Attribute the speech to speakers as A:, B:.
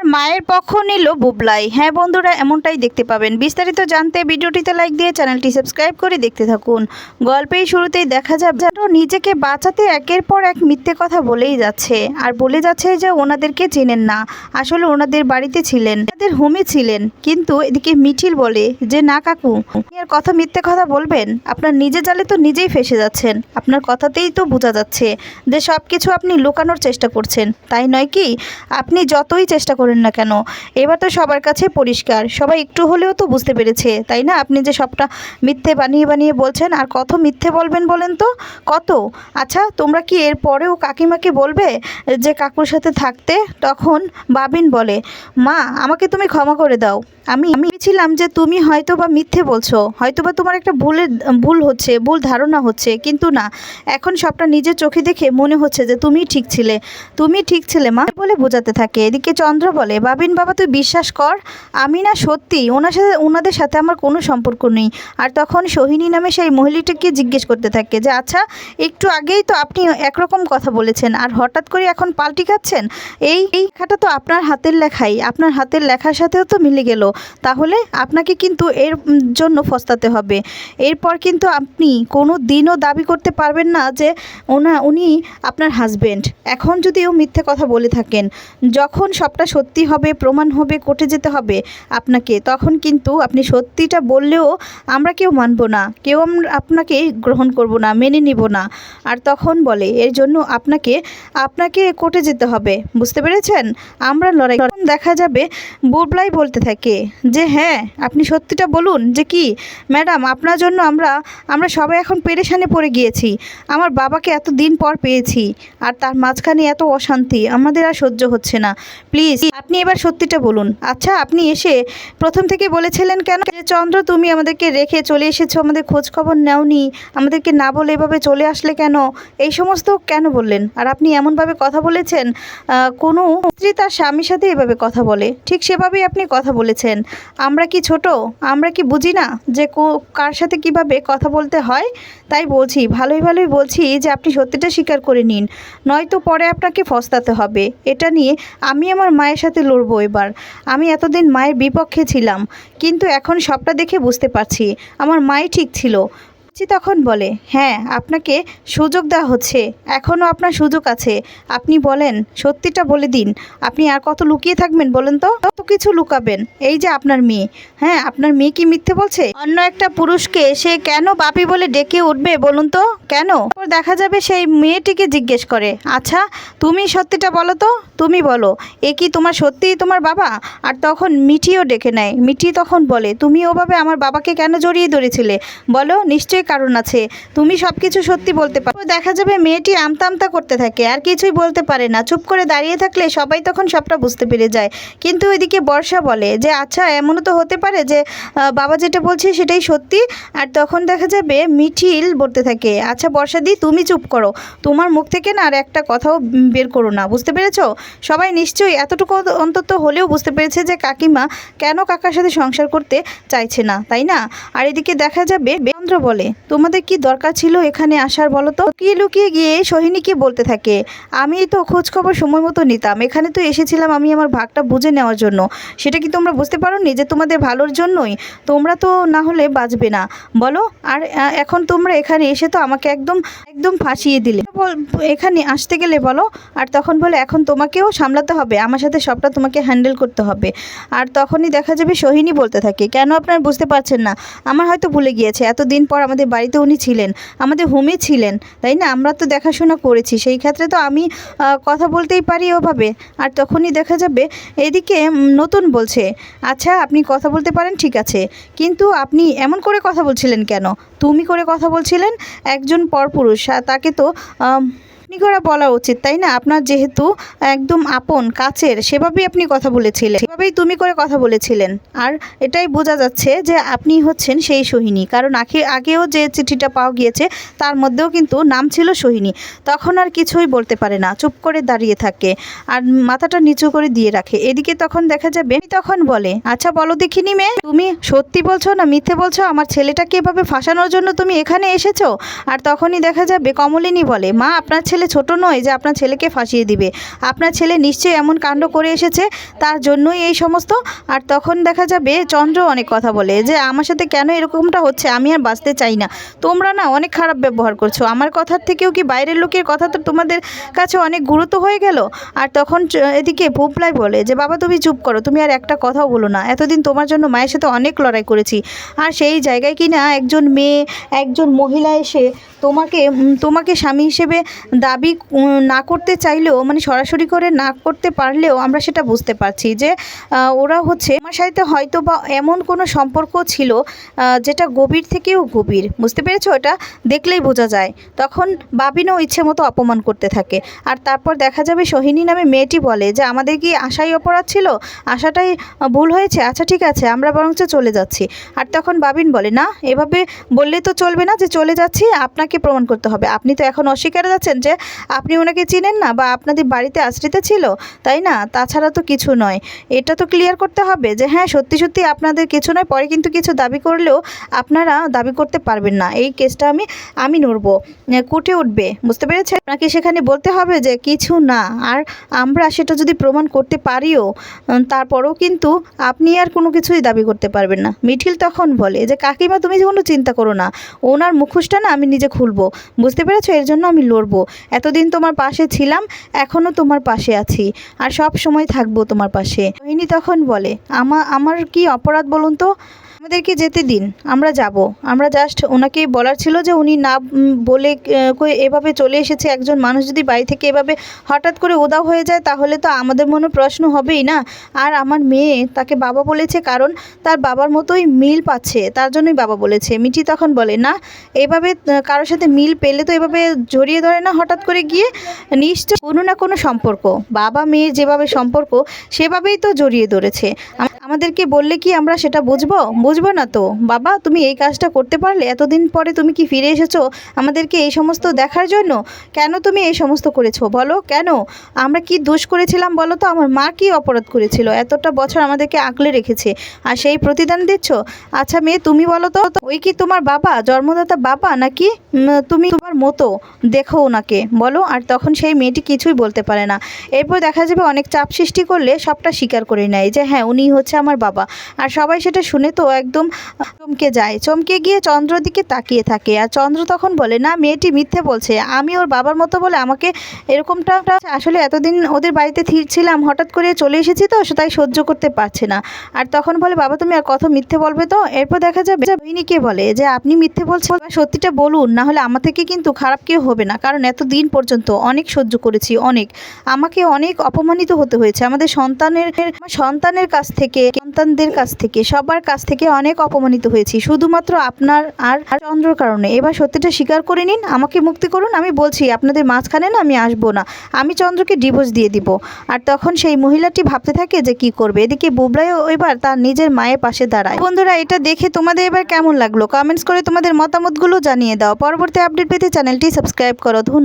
A: আর মায়ের পক্ষ নিল বুবলাই। হ্যাঁ বন্ধুরা, এমনটাই দেখতে পাবেন। বিস্তারিত জানতে ভিডিওটিতে লাইক দিয়ে চ্যানেলটি সাবস্ক্রাইব করে দেখতে থাকুন। গল্পের শুরুতেই দেখা যাবে নিজেকে বাঁচাতে একের পর এক মিথ্যে কথা বলেই যাচ্ছে। আর বলে যাচ্ছে যে ওনাদেরকে চেনেন না। আসলে ওনাদের বাড়িতে ছিলেন তাদের হোমে ছিলেন। কিন্তু এদিকে মিঠিল বলে যে, না কাকু আর কথা মিথ্যে কথা বলবেন? আপনার নিজে জালে তো নিজেই ফেসে যাচ্ছেন। আপনার কথাতেই তো বোঝা যাচ্ছে যে সব কিছু আপনি লুকানোর চেষ্টা করছেন। তাই নয় কি? আপনি যতই চেষ্টা করেন না কেন? এবার তো সবার কাছে পরিষ্কার। সবাই একটু হলেও তো বুঝতে পেরেছে, তাই না? আপনি যে সবটা মিথ্যে বানিয়ে বানিয়ে বলছেন, আর কত মিথ্যে বলবেন বলেন তো? কত? আচ্ছা তোমরা কি এর পরেও কাকিমাকে বলবে যে কাকুর সাথে থাকতে? তখন বাবিন বলে, মা, আমাকে তুমি ক্ষমা করে দাও। আমি আমি ছিলাম যে তুমি হয়তো বা মিথ্যে বলছো হয়তো বা তোমার একটা ভুলের, ভুল হচ্ছে, ভুল ধারণা হচ্ছে, কিন্তু না, এখন সবটা নিজের চোখে দেখে মনে হচ্ছে যে তুমি ঠিক ছিলে, তুমি ঠিক ছিলে মা, বলে বোঝাতে থাকে। এদিকে চন্দ্র বলে, বাবিন বাবা তুই বিশ্বাস কর, আমি না সত্যি, ওনার সাথে, ওনাদের সাথে আমার কোনো সম্পর্ক নেই। আর তখন সোহিনী নামে সেই মহিলাটিকে জিজ্ঞেস করতে থাকে যে আচ্ছা একটু আগেই তো আপনি একরকম কথা বলেছেন, আর হঠাৎ করে এখন পাল্টি খাচ্ছেন? এই এই লেখাটা তো আপনার হাতের লেখাই, আপনার হাতের লেখার সাথেও তো মিলে গেল। তাহলে আপনাকে কিন্তু এর জন্য ফস্তাতে হবে। এরপর কিন্তু আপনি কোনো দিনও দাবি করতে পারবেন না যে ওনা, উনি আপনার হাজবেন্ড এখন যদিও মিথ্যে কথা বলে থাকেন, যখন সবটা সত্যি হবে, প্রমাণ হবে, কোর্টে যেতে হবে আপনাকে, তখন কিন্তু আপনি সত্যিটা বললেও আমরা কেউ মানব না, কেউ আপনাকে গ্রহণ করব না, মেনে নিব না। আর তখন বলে, এর জন্য আপনাকে আপনাকে কোর্টে যেতে হবে। বুঝতে পেরেছেন? আমরা লড়াই দেখা যাবে, বুবলাই বলতে থাকে যে হ্যাঁ আপনি সত্যিটা বলুন যে কি? ম্যাডাম আপনার জন্য আমরা আমরা সবাই এখন পেরেশানে পড়ে গিয়েছি। আমার বাবাকে এত দিন পর পেয়েছি আর তার মাঝখানে এত অশান্তি, আমাদের আর সহ্য হচ্ছে না। প্লিজ, আপনি এবার সত্যিটা বলুন। আচ্ছা আপনি এসে প্রথম থেকে বলেছিলেন কেন যে, চন্দ্র, তুমি আমাদেরকে রেখে চলে এসেছ, আমাদের খোঁজ খবর নেওনি, আমাদেরকে না বলে এভাবে চলে আসলে কেন? এই সমস্ত কেন বললেন? আর আপনি এমনভাবে কথা বলেছেন কোনো স্ত্রী তার স্বামীর সাথে এভাবে কথা বলে। ঠিক সেভাবেই আপনি কথা বলেছেন। আমরা কি ছোট? আমরা কি বুঝি না যে কার সাথে কীভাবে কথা বলতে হয়, তাই বলছি, ভালোই ভালোই বলছি যে আপনি সত্যিটা স্বীকার করে নিন। নয়তো পরে আপনাকে ফস্তাতে হবে। এটা নিয়ে আমি আমার মায়ের সাথে লড়বো এবার। আমি এতদিন মায়ের বিপক্ষে ছিলাম, কিন্তু এখন সবটা দেখে বুঝতে পারছি। আমার মাই ঠিক ছিল। জি তখন বলে হ্যাঁ আপনাকে সুযোগ দেওয়া হচ্ছে, এখনও আপনার সুযোগ আছে। আপনি বলেন, সত্যিটা বলে দিন। আপনি আর কত লুকিয়ে থাকবেন বলেন তো? কত কিছু লুকাবেন? এই যে আপনার মেয়ে। হ্যাঁ আপনার মেয়ে কি মিথ্যে বলছে? অন্য একটা পুরুষকে সে কেন বাপি বলে ডেকে উঠবে বলুন তো? কেন? দেখা যাবে সেই মেয়েটিকে জিজ্ঞেস করে আচ্ছা তুমি সত্যিটা বলো তো? তুমি বলো, এ কি তোমার সত্যিই তোমার বাবা? আর তখন মিঠিও ডেকে নেয়। মিঠি তখন বলে, তুমি ওভাবে আমার বাবাকে কেন জড়িয়ে ধরেছিলে? বলো, নিশ্চয়ই কারণ আছে। তুমি সব কিছু সত্যি বলতে পারো দেখা যাবে মেয়েটি আমতা আমতা করতে থাকে, আর কিছুই বলতে পারে না। চুপ করে দাঁড়িয়ে থাকলে সবাই তখন সবটা বুঝতে পেরে যায়। কিন্তু ওইদিকে বর্ষা বলে যে আচ্ছা এমনও তো হতে পারে যে বাবা যেটা বলছে সেটাই সত্যি। আর তখন দেখা যাবে মিঠিল বলতে থাকে আচ্ছা বর্ষা দি তুমি চুপ করো। তোমার মুখ থেকে না আর একটা কথাও বের করো না। বুঝতে পেরেছ? সবাই নিশ্চয়ই এতটুকু অন্তত হলেও বুঝতে পেরেছে যে, কাকিমা কেন কাকার সাথে সংসার করতে চাইছে না, তাই না? আর এদিকে দেখা যাবে বেন্দ্র বলে তোমাদের কি দরকার ছিল এখানে আসার বলো তো? লুকিয়ে লুকিয়ে গিয়ে সোহিনী কি বলতে থাকে আমি তো খোঁজ খবর সময় মতো নিতাম। এখানে তো এসেছিলাম আমি আমার ভাগটা বুঝে নেওয়ার জন্য। সেটা কি তোমরা বুঝতে পারো নি যে তোমাদের ভালোর জন্যই? তোমরা তো না হলে বাঁচবে না। বলো, আর এখন তোমরা এখানে এসে তো আমাকে একদম একদম ফাঁসিয়ে দিলে। এখানে আসতে গেলে বলো, আর তখন বলে, এখন তোমাকেও সামলাতে হবে। আমার সাথে সবটা তোমাকে হ্যান্ডেল করতে হবে। আর তখনই দেখা যাবে সোহিনী বলতে থাকে, কেন আপনারা বুঝতে পারছেন না? আমার হয়তো ভুলে গিয়েছে। এতদিন পর আমাদের বাড়িতে উনি ছিলেন, আমাদের হোমে ছিলেন, তাই না? আমরা তো দেখাশোনা করেছি, সেই ক্ষেত্রে তো আমি কথা বলতেই পারি ওভাবে। আর তখনই দেখা যাবে, এদিকে নতুন বলছে আচ্ছা আপনি কথা বলতে পারেন, ঠিক আছে। কিন্তু আপনি এমন করে কথা বলছিলেন কেন? তুমি করে কথা বলছিলেন একজন পরপুরুষ তাকে তো আপনি করে বলা উচিত, তাই না? আপনার যেহেতু একদম আপন, কাছের, সেভাবেই আপনি কথা বলেছিলেন। সেভাবেই তুমি করে কথা বলেছিলেন। আর এটাই বোঝা যাচ্ছে যে আপনি হচ্ছেন সেই সোহিনী। কারণ আগে আগেও যে চিঠিটা পাওয়া গিয়েছে, তার মধ্যেও কিন্তু নাম ছিল সোহিনী। তখন আর কিছুই বলতে পারে না, চুপ করে দাঁড়িয়ে থাকে আর মাথাটা নিচু করে দিয়ে রাখে। এদিকে তখন দেখা যাবে তখন বলে আচ্ছা বলো দেখিনি মেয়ে, তুমি সত্যি বলছো না মিথ্যে বলছো? আমার ছেলেটাকে এভাবে ফাঁসানোর জন্য তুমি এখানে এসেছ? আর তখনই দেখা যাবে, কমলিনী বলে, মা, আপনার ছেলে ছেলে ছোট নয় যে আপনার ছেলেকে ফাঁসিয়ে দিবে। আপনার ছেলে নিশ্চয়ই এমন কাণ্ড করে এসেছে, তার জন্যই এই সমস্ত। আর তখন দেখা যাবে চন্দ্র অনেক কথা বলে যে, আমার সাথে কেন এরকমটা হচ্ছে? আমি আর বাঁচতে চাই না। তোমরা না অনেক খারাপ ব্যবহার করছ। আমার কথার থেকেও কি বাইরের লোকের কথা তো তোমাদের কাছে অনেক গুরুত্ব হয়ে গেল? আর তখন এদিকে ভুপলাই বলে যে, বাবা, তুমি চুপ করো। তুমি আর একটা কথাও বলো না। এতদিন তোমার জন্য মায়ের সাথে অনেক লড়াই করেছি। আর সেই জায়গায় কি না একজন মেয়ে, একজন মহিলা এসে তোমাকে তোমাকে স্বামী হিসেবে দাবি না করতে চাইলেও মানে সরাসরি করে না করতে পারলেও আমরা সেটা বুঝতে পারছি যে ওরা হচ্ছে আমার সাথে হয়তো বা এমন কোনো সম্পর্ক ছিল যেটা গভীর থেকেও গভীর। বুঝতে পেরেছ এটা? দেখলেই বোঝা যায়। তখন বাবিনও ইচ্ছে মতো অপমান করতে থাকে। আর তারপর দেখা যাবে সোহিনী নামে মেয়েটি বলে যে, আমাদের কি আশাই অপরাধ ছিল? আশাটাই ভুল হয়েছে? আচ্ছা ঠিক আছে, আমরা বরঞ্চ চলে যাচ্ছি। আর তখন বাবিন বলে, না, এভাবে বললে তো চলবে না যে, চলে যাচ্ছি, আপনাকে প্রমাণ করতে হবে। আপনি তো এখন অস্বীকার যাচ্ছেন যে আপনি ওনাকে চিনেন না বা আপনাদের বাড়িতে আশ্রিত ছিল, তাই না? তাছাড়া তো কিছু নয়। এটা তো ক্লিয়ার করতে হবে যে হ্যাঁ সত্যি সত্যি আপনাদের কিছু নয়, পরে কিন্তু কিছু দাবি করলেও আপনারা দাবি করতে পারবেন না। এই কেসটা আমি আমি নড়বো। কোর্টে উঠবে, বুঝতে পেরেছেন? আপনাকে সেখানে বলতে হবে যে, কিছু না। আর আমরা সেটা যদি প্রমাণ করতে পারিও তারপরেও কিন্তু আপনি আর কোনো কিছুই দাবি করতে পারবেন না। মিঠিল তখন বলে যে, কাকিমা, তুমি কোনো চিন্তা করো না। ওনার মুখোশটা না আমি নিজে খুলবো। বুঝতে পেরেছ? এর জন্য আমি লড়বো। এতদিন তোমার পাশে ছিলাম এখনও তোমার পাশে আছি। আর সব সময় থাকব তোমার পাশে। রোহিণী তখন বলে, আমা, আমার কি অপরাধ বলুন তো? আমাদেরকে যেতে দিন, আমরা যাব। আমরা জাস্ট ওনাকে বলার ছিল যে উনি না বলে কই এভাবে চলে এসেছে একজন মানুষ যদি বাড়ি থেকে এভাবে হঠাৎ করে উদাও হয়ে যায়, তাহলে তো আমাদের মনে প্রশ্ন হবেই না। আর আমার মেয়ে তাকে বাবা বলেছে কারণ তার বাবার মতোই মিল পাচ্ছে, তার জন্যই বাবা বলেছে। মিঠি তখন বলে, না, এভাবে কারোর সাথে মিল পেলে তো এভাবে জড়িয়ে ধরে না হঠাৎ করে গিয়ে? নিশ্চয় কোনো না কোনো সম্পর্ক, বাবা মেয়ের যেভাবে সম্পর্ক, সেভাবেই তো জড়িয়ে ধরেছে। আমাদেরকে বললে কি আমরা সেটা বুঝব? বুঝব না তো। বাবা, তুমি এই কাজটা করতে পারলে এতদিন পরে তুমি কি ফিরে এসেছ আমাদেরকে এই সমস্ত দেখার জন্য? কেন তুমি এই সমস্ত করেছ বলো? কেন? আমরা কি দোষ করেছিলাম বলো তো? আমার মা কি অপরাধ করেছিল? এতটা বছর আমাদেরকে আঁকলে রেখেছে। আর সেই প্রতিদান দিচ্ছ? আচ্ছা মেয়ে, তুমি বলো তো ওই কি তোমার বাবা, জন্মদাতা বাবা নাকি? তুমি তোমার মতো, দেখো ওনাকে, বলো? আর তখন সেই মেয়েটি কিছুই বলতে পারে না। এরপর দেখা যাবে অনেক চাপ সৃষ্টি করলে সবটা স্বীকার করে নেয় যে হ্যাঁ উনি হচ্ছে আমার বাবা। আর সবাই সেটা শুনে তো একদম চমকে যায়। চমকে গিয়ে চন্দ্রর দিকে তাকিয়ে থাকে। আর চন্দ্র তখন বলে, না, মেয়েটি মিথ্যে বলছে। আমি ওর বাবার মতো বলে আমাকে এরকমটা আসলে এতদিন ওদের বাড়িতে ছিলাম হঠাৎ করে চলে এসেছি তো, সে তাই সহ্য করতে পারছে না। আর তখন বলে, বাবা, তুমি আর কত মিথ্যে বলবে তো? এরপর দেখা যাবে রোহিণীকে বলে যে, আপনি মিথ্যে বলছেন সত্যিটা বলুন, না হলে আমার থেকে কিন্তু খারাপ কেউ হবে না, কারণ এত দিন পর্যন্ত অনেক সহ্য করেছি, অনেক। আমাকে অনেক অপমানিত হতে হয়েছে। আমাদের সন্তানের সন্তানের কাছ থেকে, সন্তানদের কাছ থেকে, সবার কাছ থেকে অনেক অপমানিত হয়েছি। শুধুমাত্র আপনার আর চন্দ্রর কারণে। এবার সত্যিটা স্বীকার করে নিন, আমাকে মুক্তি করুন, আমি বলছি, আপনাদের মাঝখানে না আমি আসব না। আমি চন্দ্রকে ডিভোর্স দিয়ে দিব। আর তখন সেই মহিলাটি ভাবতে থাকে যে কি করবে। এদিকে বুবলাইও এবার তার নিজের মায়ের পাশে দাঁড়ায়। বন্ধুরা, এটা দেখে তোমাদের এবার কেমন লাগল? কমেন্টস করে তোমাদের মতামতগুলো জানিয়ে দাও। পরবর্তী আপডেট পেতে চ্যানেলটি সাবস্ক্রাইব করো। ধন্যবাদ।